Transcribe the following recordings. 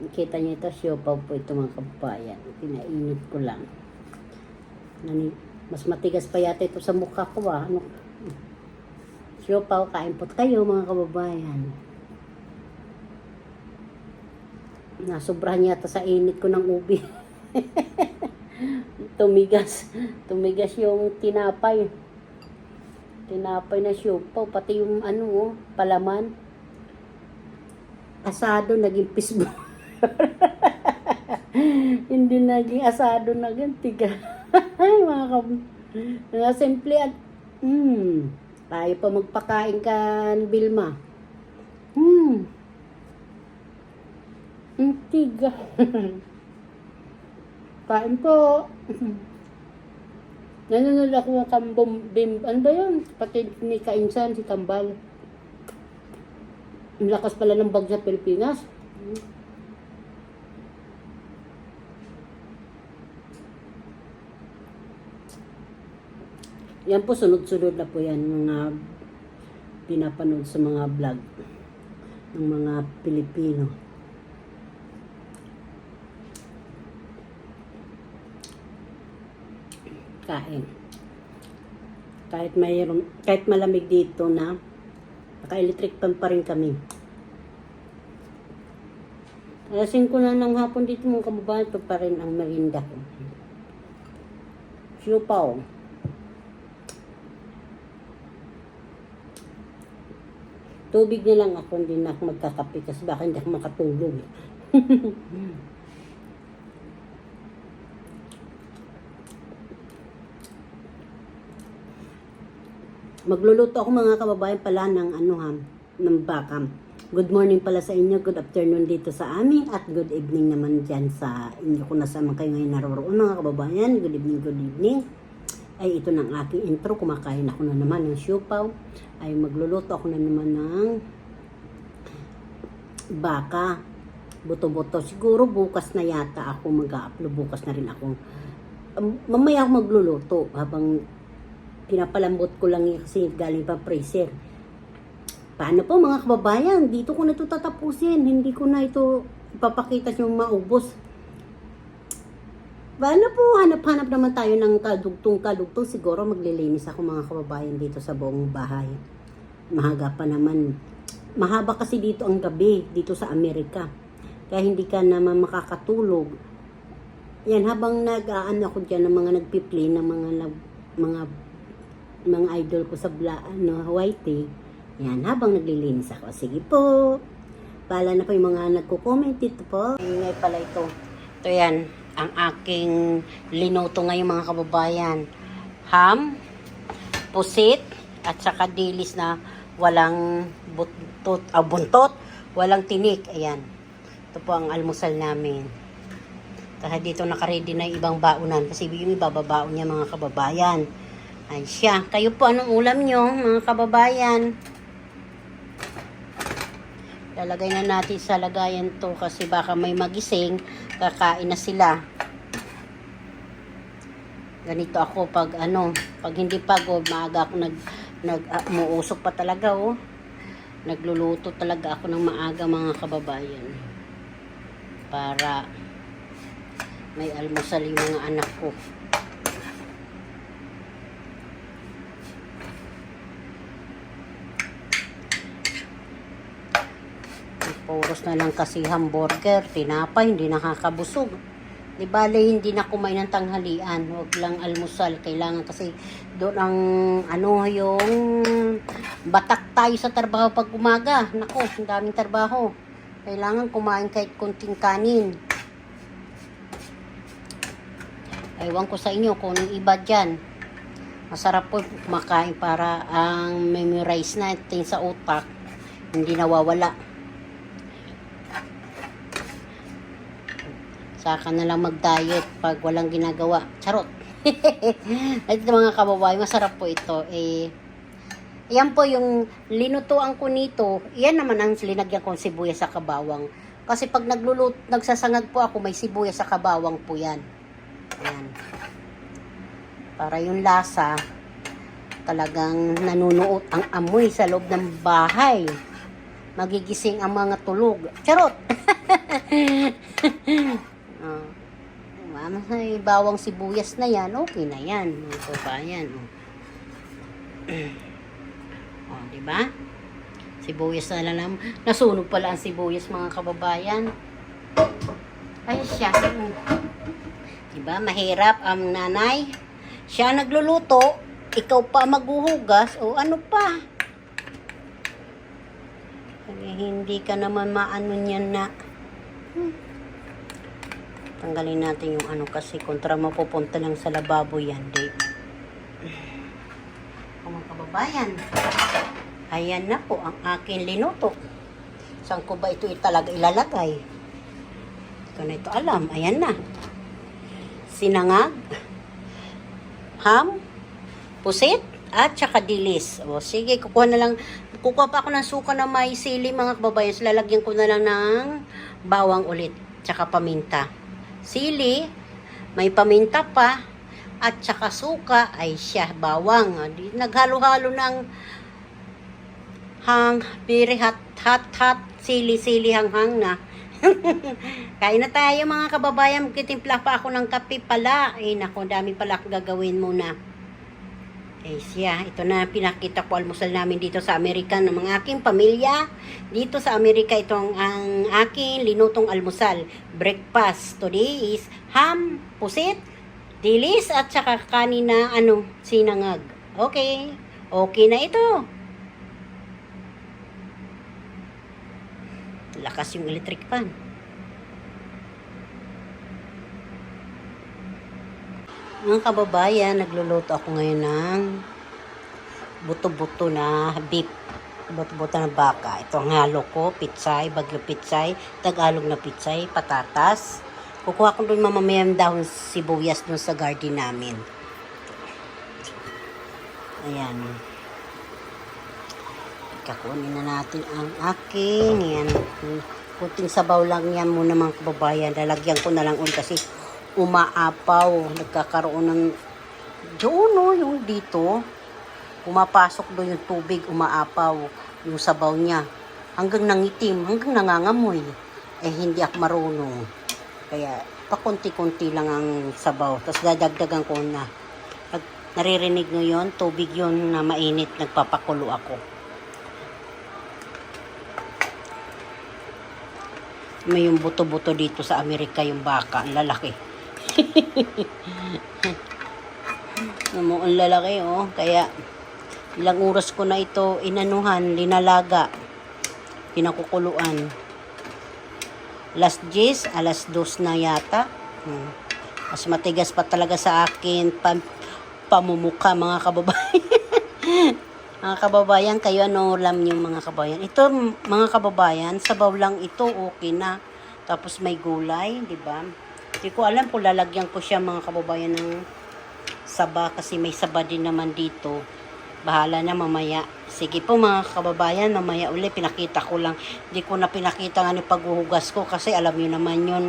Kita niyo ito, siopaw po ito mga kababayan. Pinainit ko lang. Nani, mas matigas pa yata ito sa mukha ko ah. Ano? Siopaw, kain po kayo mga kababayan. Nasobrahan yata sa init ko ng ubi. tumigas. Tumigas yung tinapay. Tinapay na siopaw. Pati yung ano oh, palaman. Asado, naging pisbo. Hindi naging asado, naging tiga. Ay, mga kab... Mga simple at... Hmm. Tayo pa magpakain ka, Bilma. Hmm. Ang tiga. Kain po. Nanonood ako ng kambom bim. Ano ba yun? Pati ni Kainsan, si Kambal. Ang lakas pala ng bag sa Pilipinas. Yan po, sunod-sunod na po yan, mga pinapanood sa mga vlog ng mga Pilipino. Kain. Kahit mayroon, kahit malamig dito na, naka-electric fan pa rin kami. Alas 5 na ng hapon dito mga kababayan, ito pa rin ang merinda ko. Siupaw. Tubig na lang ako, hindi na ako magkakape kasi baka hindi ako makatulog. Magluluto ako mga kababayan pala ng ano ha, ng bakam. Good morning pala sa inyo, good afternoon dito sa amin, at good evening naman dyan sa inyo kung nasa kayo ngayon naroon mga kababayan. Good evening, good evening. Ay ito ng aking intro, kumakain ako na naman ng siopaw. Ay magluluto ako na naman ng baka, buto-buto. Siguro bukas na yata ako mag-upload, bukas na rin ako. Um, mamaya ako magluluto habang pinapalambot ko lang yun kasi galing pa freezer. Paano po mga kababayan? Dito ko na ito tatapusin. Hindi ko na ito ipapakita yung maubos. Paano po? Hanap-hanap naman tayo ng kadugtong-kadugtong. Siguro maglilinis ako mga kababayan dito sa buong bahay. Mahaga pa naman. Mahaba kasi dito ang gabi dito sa Amerika. Kaya hindi ka naman makakatulog. Yan, habang nag-aan ako dyan ng mga nagpi-play ng mga mga mga idol ko sa bla, ano, Hawaii. Yan, habang naglilinis ako. Sige po. Pala na po yung mga nagko-comment dito po. Ingay pala ito. Ito yan, ang aking linuto ngayon mga kababayan. Ham, pusit, at saka dilis na walang buntot, ah, buntot, walang tinik. Ayan. Ito po ang almusal namin. Kasi dito nakaready na ibang baunan. Kasi yung ibababaon niya mga kababayan. Ay siya. Kayo po, anong ulam nyo, mga kababayan? Lalagay na natin sa lagayan to kasi baka may magising, kakain na sila. Ganito ako pag ano, pag hindi pagod, maaga ako nag, nag uh, pa talaga oh. Nagluluto talaga ako ng maaga mga kababayan. Para may almusal yung mga anak ko. Puros na lang kasi hamburger, tinapay, hindi nakakabusog. Di bale, hindi na kumain ng tanghalian. Huwag lang almusal. Kailangan kasi doon ang ano yung batak tayo sa trabaho pag umaga. Nako, ang daming trabaho. Kailangan kumain kahit kunting kanin. Ewan ko sa inyo kung anong iba dyan. Masarap po kumakain para ang memorize natin sa utak hindi nawawala. Saka na lang mag-diet pag walang ginagawa. Charot. Ito mga kababayan, masarap po ito. Eh, yan po yung linutuan ko nito. Yan naman ang linagyan kong sibuyas sa kabawang. Kasi pag naglulut, nagsasangag po ako, may sibuyas sa kabawang po yan. Ayan. Para yung lasa, talagang nanunuot ang amoy sa loob ng bahay. Magigising ang mga tulog. Charot! oh. Mama, ay, bawang sibuyas na yan, okay na yan. Mga kababayan. Oh. oh, di ba? Sibuyas na lang. Nasunog pala ang sibuyas, mga kababayan. Ay, siya. Mm. Diba? Mahirap ang nanay. Siya nagluluto, ikaw pa maghuhugas, o ano pa? Eh, hindi ka naman maano niyan na. Hmm. Tanggalin natin yung ano kasi kontra mapupunta lang sa lababo yan, di. Mga kababayan, ayan na po ang aking linuto. Saan ko ba ito talaga ilalagay? Hindi na ito alam. Ayan na. Sinangag, ham, pusit, at saka dilis. O sige, kukuha na lang, kukuha pa ako ng suka na may sili mga kababayan. So, lalagyan ko na lang ng bawang ulit, tsaka paminta. Sili, may paminta pa, at saka suka, ay siya, bawang. Naghalo-halo ng hang, very hot, hot, hot, sili-sili hanghang na. Kain na tayo mga kababayan. Magtitimpla pa ako ng kape pala. Eh, naku, dami pala gagawin muna. Siya. Ito na pinakita ko almusal namin dito sa Amerika ng mga aking pamilya. Dito sa Amerika, ito ang, aking linutong almusal. Breakfast. Today is ham, pusit, dilis, at saka kanina, ano, sinangag. Okay. Okay na ito. Lakas yung electric fan. Mga kababayan, nagluluto ako ngayon ng buto-buto na beef. Buto-buto na baka. Ito ang halo ko, pitsay, bagyo pitsay, tagalog na pitsay, patatas. Kukuha ko doon mamamayang dahon sibuyas doon sa garden namin. Ayan. Kakunin na natin ang aking. Yan. Kunting sabaw lang yan muna mga kababayan. Lalagyan ko na lang ulit kasi umaapaw. Nagkakaroon ng doon no, yung dito. Pumapasok doon yung tubig, umaapaw. Yung sabaw niya. Hanggang nangitim, hanggang nangangamoy. Eh, hindi ako marunong. Kaya, pakunti-kunti lang ang sabaw. Tapos dadagdagan ko na. Pag naririnig nyo yun, tubig yun na mainit, nagpapakulo ako. May yung buto-buto dito sa Amerika, yung baka, ang lalaki. Ano, ang lalaki, oh. Kaya, ilang oras ko na ito inanuhan, linalaga, pinakukuluan. Last J's, alas dos na yata. Hmm. Mas matigas pa talaga sa akin pam, pamumuka, mga kababayan. mga kababayan, kayo ano alam niyo mga kababayan? Ito, mga kababayan, sabaw lang ito, okay na. Tapos may gulay, di ba? Hindi ko alam kung lalagyan ko siya mga kababayan ng saba kasi may saba din naman dito. Bahala na mamaya. Sige po mga kababayan, mamaya uli pinakita ko lang. Hindi ko na pinakita nga ni paghuhugas ko kasi alam niyo naman yun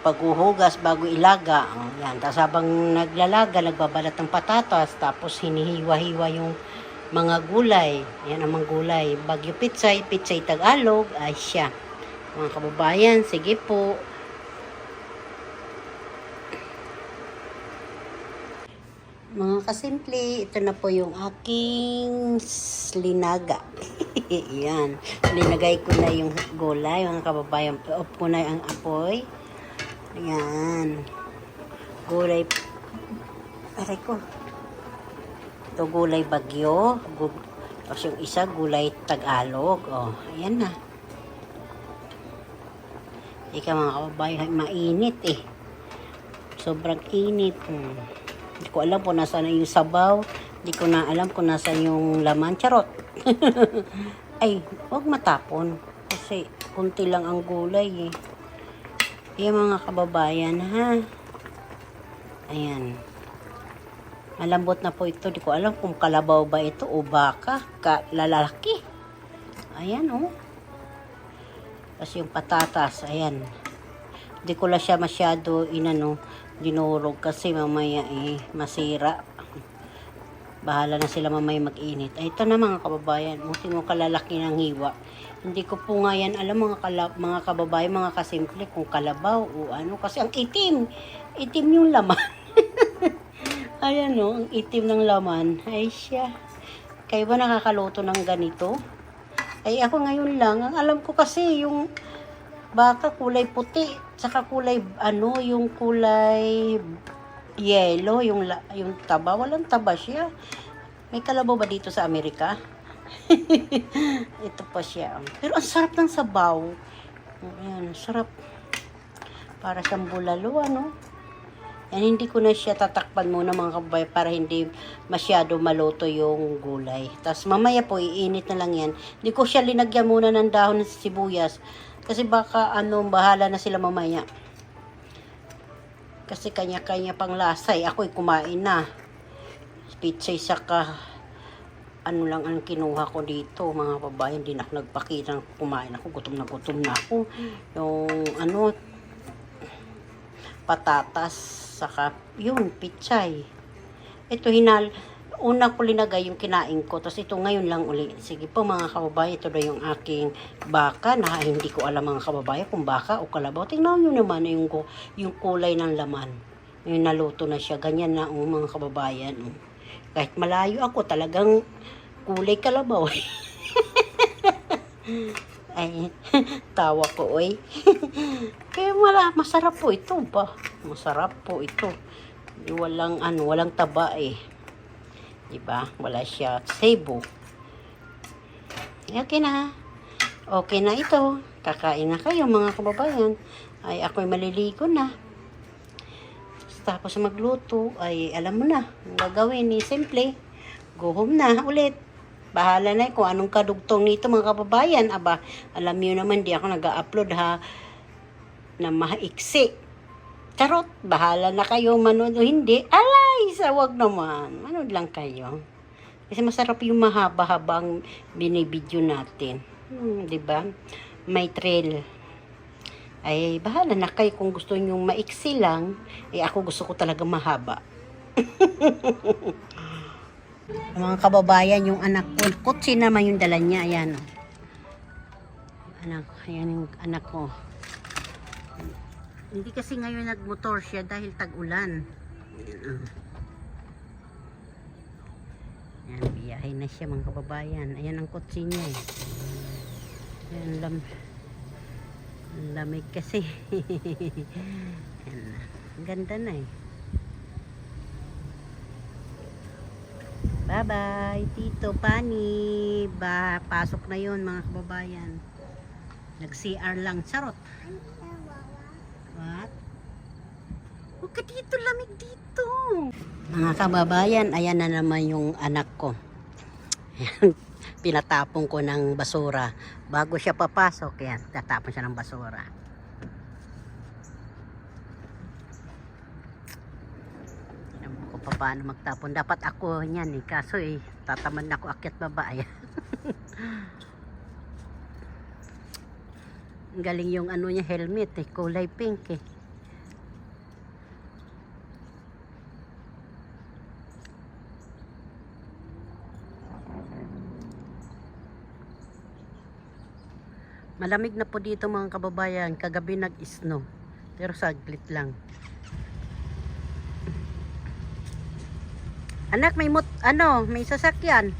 paghuhugas bago ilaga. Oh, yan. Tapos habang naglalaga, nagbabalat ng patatas, tapos hinihiwa-hiwa yung mga gulay. Yan ang mga gulay. Bagyo pitsay, pitsay Tagalog, ay siya. Mga kababayan, sige po. Mga kasimple, ito na po yung aking linaga. Yan. Linagay ko na yung gulay, mga kababayan. Off ko na ang apoy. Ayan. Gulay. Aray ko. Ito gulay bagyo. Gu- Tapos yung isa gulay Tagalog. Oh, ayan na. Ika mga kababayan, mainit eh. Sobrang init. Hmm. Hindi ko alam kung nasaan na yung sabaw. Hindi ko na alam kung nasaan yung laman. Charot. Ay, huwag matapon. Kasi kunti lang ang gulay eh. Yung mga kababayan, ha? Ayan. Malambot na po ito. Di ko alam kung kalabaw ba ito o baka. Ka lalaki. Ayan, oh. Tapos yung patatas, ayan. Di ko lang siya masyado inano, dinurog kasi mamaya eh, masira. Bahala na sila mamaya mag-init. Ay, ito na mga kababayan. Buti mo kalalaki ng hiwa. Hindi ko po nga yan alam mga, kala, mga kababae, mga kasimple kung kalabaw o ano. Kasi ang itim, itim yung laman. Ayan o, ang itim ng laman. Ay siya. Kayo ba nakakaluto ng ganito? Ay ako ngayon lang, ang alam ko kasi yung baka kulay puti, saka kulay ano, yung kulay yellow, yung yung taba, walang taba siya. May kalabaw ba dito sa Amerika? Ito pa siya. Pero ang sarap ng sabaw. Ayan, sarap. Para siyang bulalo, ano? Yan, hindi ko na siya tatakpan muna mga kabay para hindi masyado maluto yung gulay. Tapos mamaya po, iinit na lang yan. Hindi ko siya linagyan muna ng dahon ng sibuyas. Kasi baka ano, bahala na sila mamaya. Kasi kanya-kanya pang lasay. Ako'y kumain na. Pitsay saka ano lang ang kinuha ko dito mga babae hindi na ako nagpakita kumain ako gutom na gutom na ako yung ano patatas saka yung pichay ito hinal una ko linagay yung kinain ko tapos ito ngayon lang uli. Sige po mga kababayan ito na yung aking baka na hindi ko alam mga kababayan kung baka o kalabaw. Tingnan nyo naman yung, yung kulay ng laman. Yung naluto na siya ganyan na oh, mga kababayan oh. kahit malayo ako talagang kulay kalabaw. Ay tawa ko oy. Kaya wala masarap po ito ba? Masarap po ito. Walang ano walang taba eh di ba wala siya. Sebo. Okay na. Okay na ito. Kakain na kayo mga kababayan. Ay ako'y maliligo na. Tapos magluto ay alam mo na ang gagawin ni simple go home na ulit. Bahala na kung anong kadugtong nito mga kababayan. Aba alam niyo naman di ako nag-upload ha na maiksi. Charot bahala na kayo manood o hindi. Alay sa wag naman. Manood lang kayo. Kasi masarap yung mahaba-habang binibidyo natin. Hmm, ba? May trail. Ay bahala na kayo kung gusto niyo maiksi lang. Eh ako gusto ko talaga mahaba. Mga kababayan yung anak ko kutsi naman yung dala niya. Ayan oh. anak ayan yung anak ko. Hindi kasi ngayon nagmotor siya dahil tag-ulan ayan, oh. ayan biyahe na siya mga kababayan ayan ang kutsi niya eh. ayan lam lamig kasi ayan, ang ganda na eh Bye-bye, Tito Pani. Ba, pasok na yon mga kababayan. Nag-CR lang. Charot. What? Huwag ka dito, lamig dito. Mga kababayan, ayan na naman yung anak ko. Ayan, Pinatapon ko ng basura. Bago siya papasok, yan, tatapon siya ng basura. Alam ko pa paano magtapon. Dapat ako niyan eh. Kaso eh, tatamad na ako akyat baba. Ayan. Galing yung ano niya helmet eh. Kulay pink eh. Malamig na po dito mga kababayan. Kagabi nag-snow. Pero saglit lang. Anak, may mot, ano, may sasakyan.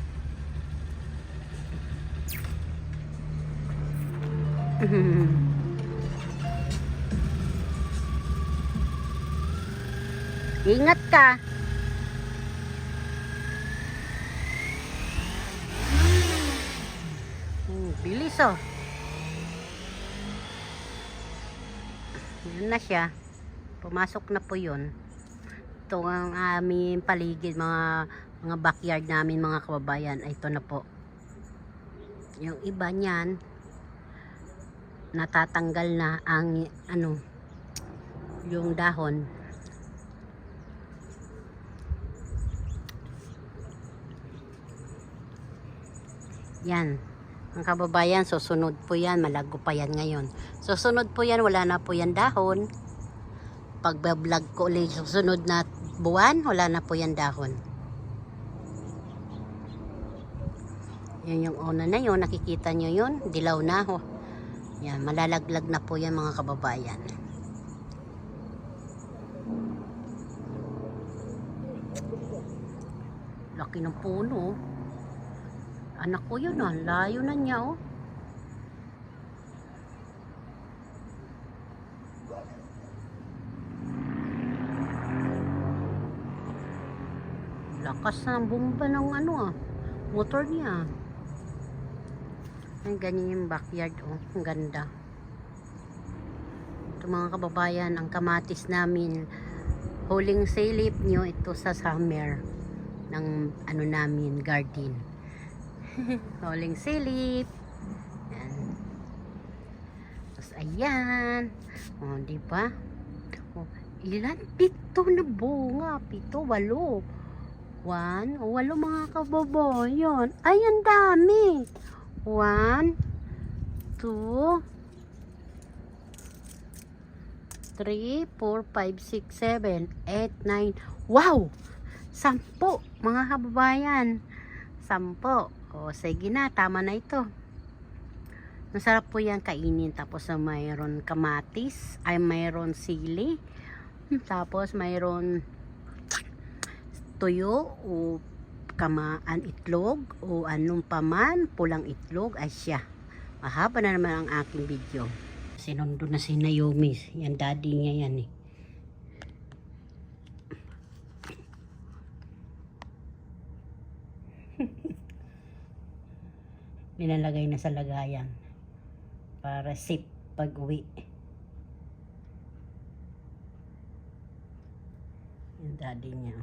Ingat ka. Hmm, bilis oh. Yan na siya. Pumasok na po yun. Ito ang aming paligid mga mga backyard namin mga kababayan. Ay ito na po. Yung iba niyan natatanggal na ang ano yung dahon. Yan ang kababayan susunod po yan malago pa yan ngayon susunod po yan wala na po yan dahon pagbablog ko ulit susunod na buwan, wala na po yan dahon. Yun yung una na yun. Nakikita nyo yun. Dilaw na. Oh. Yan, malalaglag na po yan mga kababayan. Laki ng puno. Anak ko yun ah. Layo na niya oh. Lakas ng bomba ng ano ah. Motor niya. Ang ganyan yung backyard oh. Ang ganda. Ito mga kababayan, ang kamatis namin. Huling silip nyo ito sa summer ng ano namin, garden. Huling silip. Yan. Tapos ayan. O, di ba? O, ilan? Pito na bunga. Pito, walo. One, o walo mga kababayan. Ay, ang dami. One, two, three, four, five, six, seven, eight, nine. Wow! Sampo, mga kababayan. Sampo. O, sige na, tama na ito. Masarap po yan kainin. Tapos na mayroon kamatis, ay mayroon sili. Tapos mayroon tuyo o kamaan itlog o anong paman, pulang itlog ay siya. Mahaba na naman ang aking video. Sinundo na si Naomi. Yan daddy niya yan eh. Nilalagay na sa lagayan para safe pag uwi. Yung daddy niya.